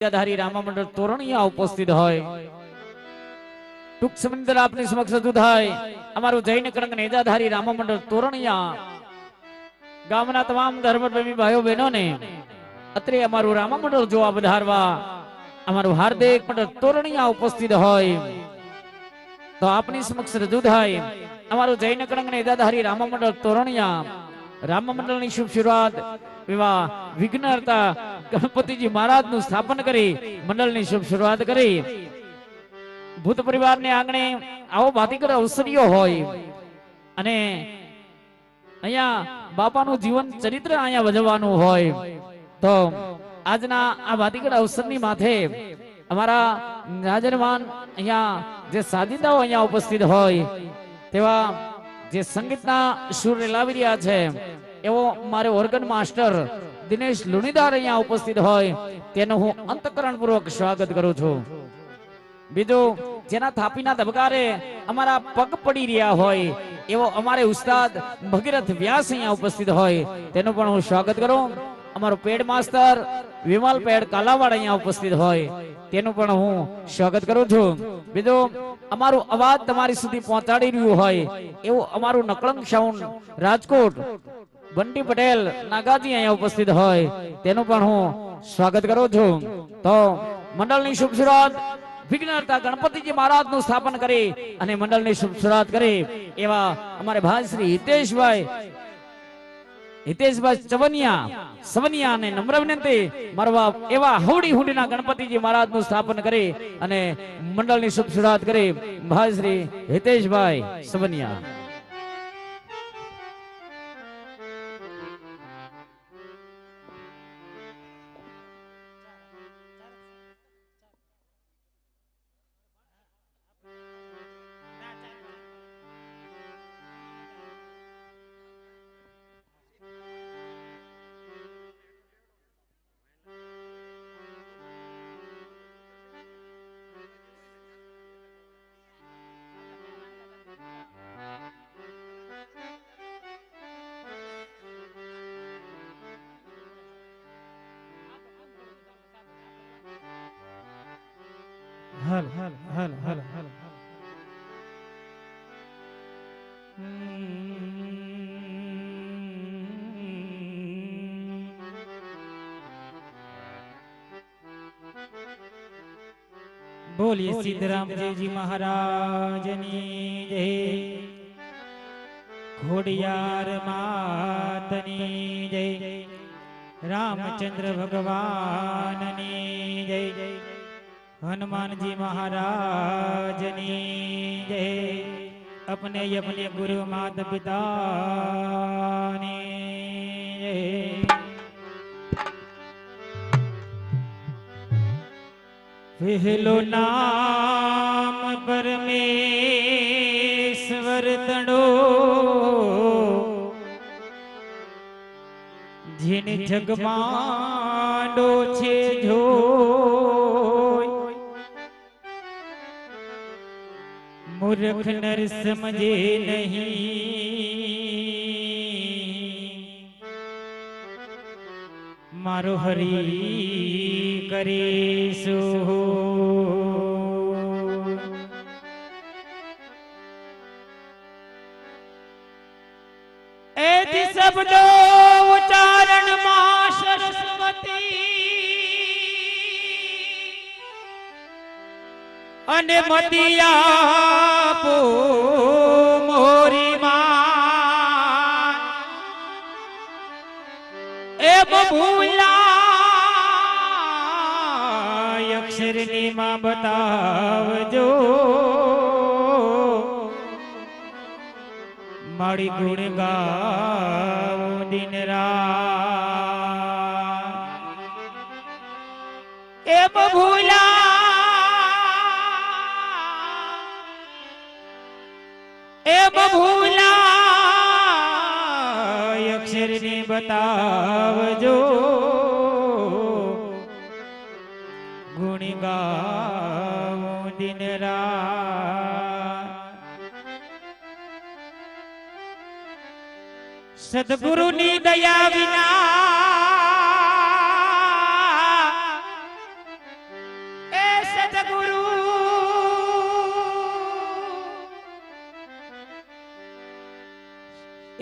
ધારી રામા તોરણિયા ઉપસ્થિત હોય. ટૂંક સમય આપની સમક્ષ રજૂ થાય અમારું જૈન કરંગ નેજાધારી રામા તોરણિયા. ગામના તમામ ધર્મપ્રેમી ભાઈઓ બહેનોને, અત્રે અમારું રામા મંડળ જોવા વધારવા અમારું હાર્દિક મંડળ તોરણિયા ઉપસ્થિત હોય. તો આપની સમક્ષ રજૂ થાય અમારું જૈન કરંગ નેજાધારી રામા મંડળ તોરણિયા. રામ મંડળની શુભ શરૂઆત એવા વિઘ્નહર્તા ગણપતિજી મહારાજનું સ્થાપન કરી મંડળની શુભ શરૂઆત કરી. ભૂત પરિવારને આંગણે આવો ભાતીકર અવસરીઓ હોય અને અહીંયા બાપાનું જીવન ચરિત્ર અહીંયા વજવાનું હોય તો આજના આ ભાતીકર અવસરની માથે અમારા રાજરવાન અહીંયા જે સાજિદાઓ અહીંયા ઉપસ્થિત હોય તેવા જે સંગીતના સુર લાવી રહ્યા છે, એવો મારે ઓર્ગન માસ્ટર દિનેશ લુણીદાર અહીંયા ઉપસ્થિત હોય, તેનું હું અંતકરણપૂર્વક સ્વાગત કરું છું. બીજું, જેના થાપીના ધબકારે અમારા પગ પડી રહ્યા હોય, એવો અમારે ઉસ્તાદ ભગીરથ વ્યાસ અહીંયા ઉપસ્થિત હોય, તેનું પણ હું સ્વાગત કરું. અમારો પેડ માસ્ટર વિમલ પેડ કાલાવાડ અહીંયા ઉપસ્થિત હોય તેનું પણ હું સ્વાગત કરું છું. બીજો, અમારું અવાજ તમારી સુધી પહોંચાડી રહ્યું હોય એવું અમારું નકળંગ સાઉન્ડ રાજકોટ, બંટી પટેલ, નાગાજી અહીંયા ઉપસ્થિત હોય તેનું પણ હું સ્વાગત કરું છું. તો મંડળની શુભ શરૂઆત વિઘ્નતા ગણપતિજી મહારાજનું સ્થાપન કરી અને મંડળની શુભ શરૂઆત કરી એવા અમારે ભાઈ શ્રી હિતેશભાઈ હિતેશભાઈ ચવનિયા, સવનિયા અને નમ્ર વિનંતી મારવા એવા હોડી હુંડીના ગણપતિજી મહારાજનું સ્થાપન કરી અને મંડળની શુભ શરૂઆત કરી. ભાઈ શ્રી હિતેશભાઈ સવનિયા. હલ હલ હલ હલ હલ. બોલીએ સિદ્ધરામજી મહારાજની જય. ઘોડિયાર માતની જય. રામચંદ્ર ભગવાનની જય. હનુમાનજી મહારાજની જય. અપને અપને ગુરુ માતા પિતાની જય. વહેલો નામ પરમેશ્વર તણો. જીન જગમાંડો છે જો. મૂર્ખ નર સમજે નહીં. મારો હરી કરીશું અને મતિયા મોરી માં. એ બબુલા અક્ષરની માં બતાવજો. મારી ગુણ ગાઉ દિન રા એ બબુલા બબુલા અક્ષરને બતાવજો. ગુણ ગાવું દિન સદગુરુની દયા વિના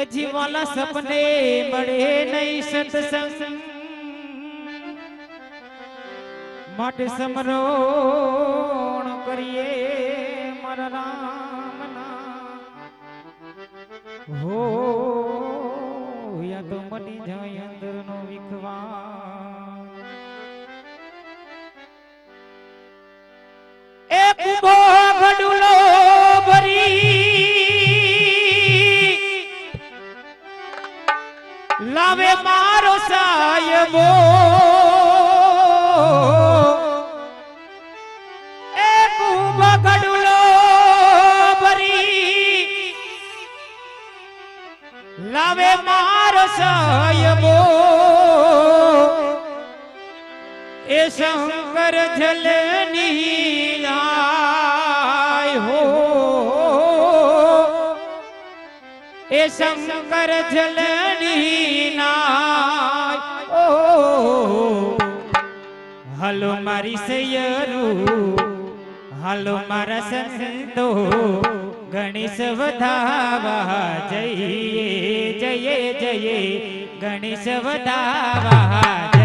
એ જીવાલા સપને મળે નહીં સત્સંગ. માટે સમરોણ કરીએ મારા રામના. હો મારો સાયબો એક ઊભો ગડુલો ભરી લાવે મારો સાયબો એ શંકર જલ આય શંકર જલની નાય ઓ, હાલો મારી સૈયરું હાલો મારા સંતો, ગણેશ વધાવા, જઈએ જઈએ જઈએ, ગણેશ વધાવા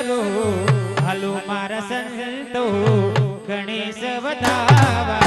સૈયરો હલો મારા સંતો ગણેશ વધાવા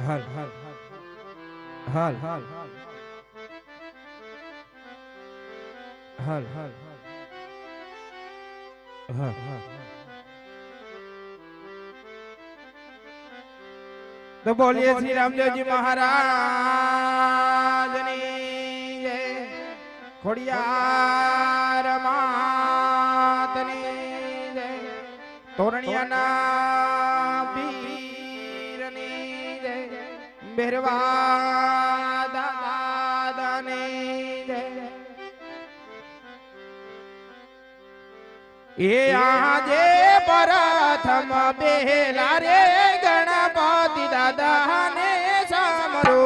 હાલ હાલ હાલ હાલ હાલ હાલ હાલ હાલ તો બોલીએ શ્રી રામદેવજી મહારાજની જય. ખોડિયાર માતની જય. તોરણિયાના ભેરવા દાદાની જય. એ આજે પ્રથમ બેલા રે ગણપતિ દાદાને સામરો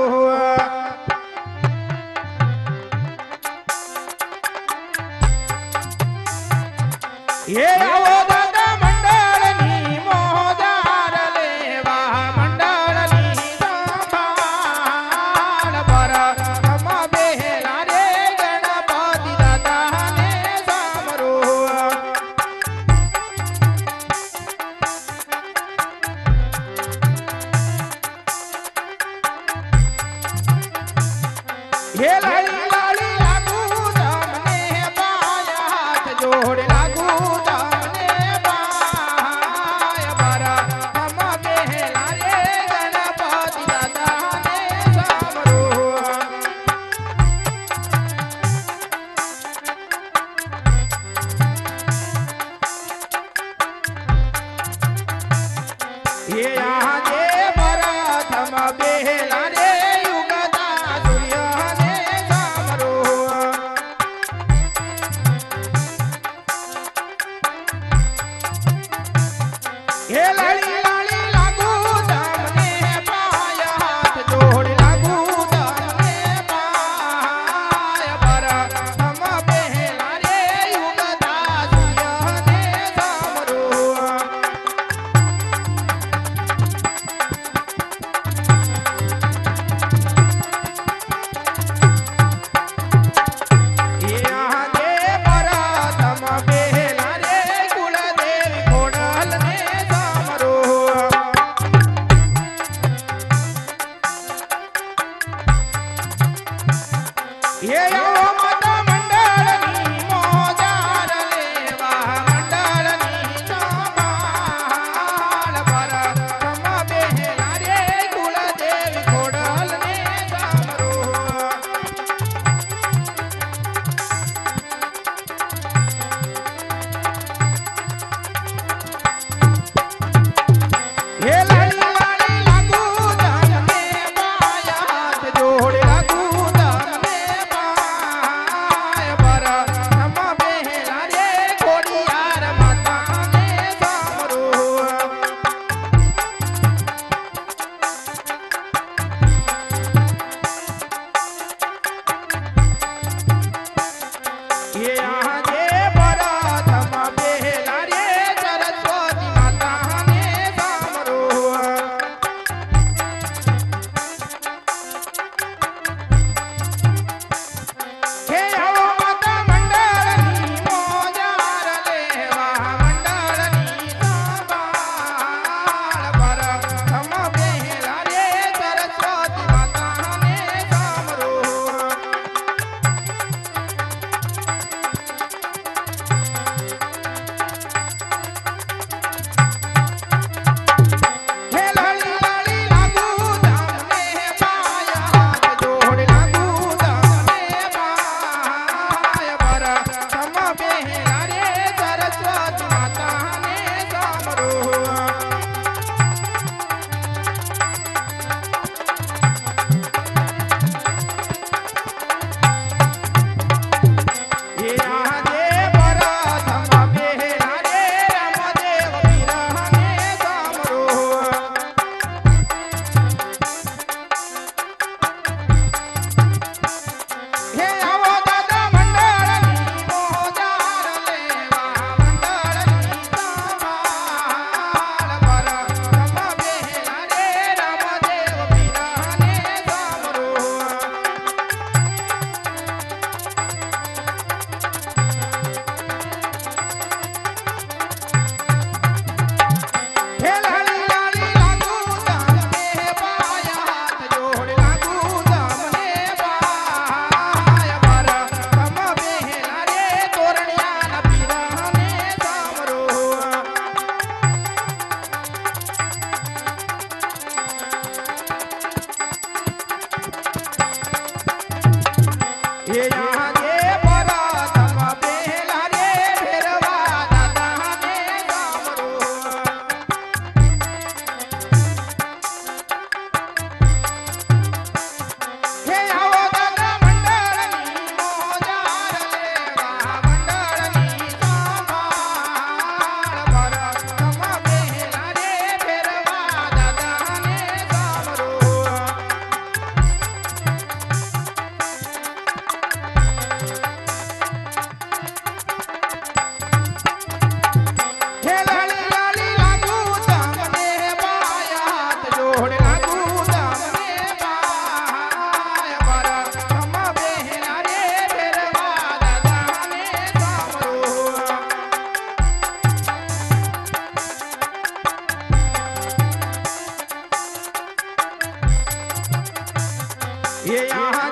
Hela, yeah, yeah.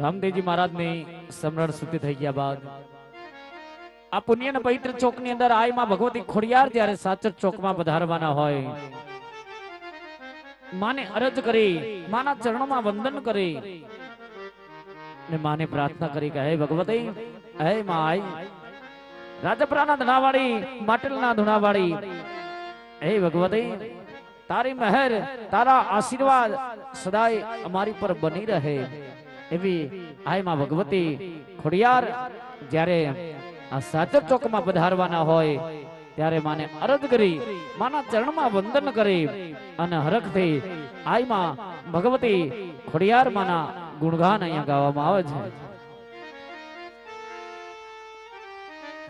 રામદેવજી મહારાજની સમરણ સુધી થઈ ગયા બાદ આ પુણ્યના પવિત્ર ચોકની અંદર આયમાં ભગવતી ખોડિયાર જયારે સાચર ચોકમાં પધારવાના હોય, માને અરજ કરી, માના ચરણોમાં વંદન કરી ને માને પ્રાર્થના કરી કે, હે ભગવતી, હે માય, રાજપરાના ધણાવાળી, માટલના ધુણાવાળી, હે ભગવતી તારી મહેર, તારા આશીર્વાદ સદાય અમારી પર બની રહે. એવી આયમાં ભગવતી ખોડિયાર, જ્યારે આ સાચર ચોકમાં પધારવાના હોય, ત્યારે માને અરજ કરી, માના ચરણમાં વંદન કરી અને હરખથી આયમાં ભગવતી ખોડિયાર માના ગુણગાન અહીંયા ગાવામાં આવે છે.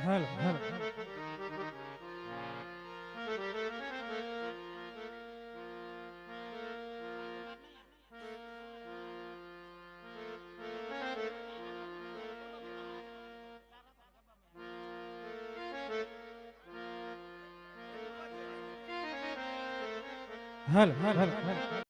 હેલો, હલ. હલ હલ હલ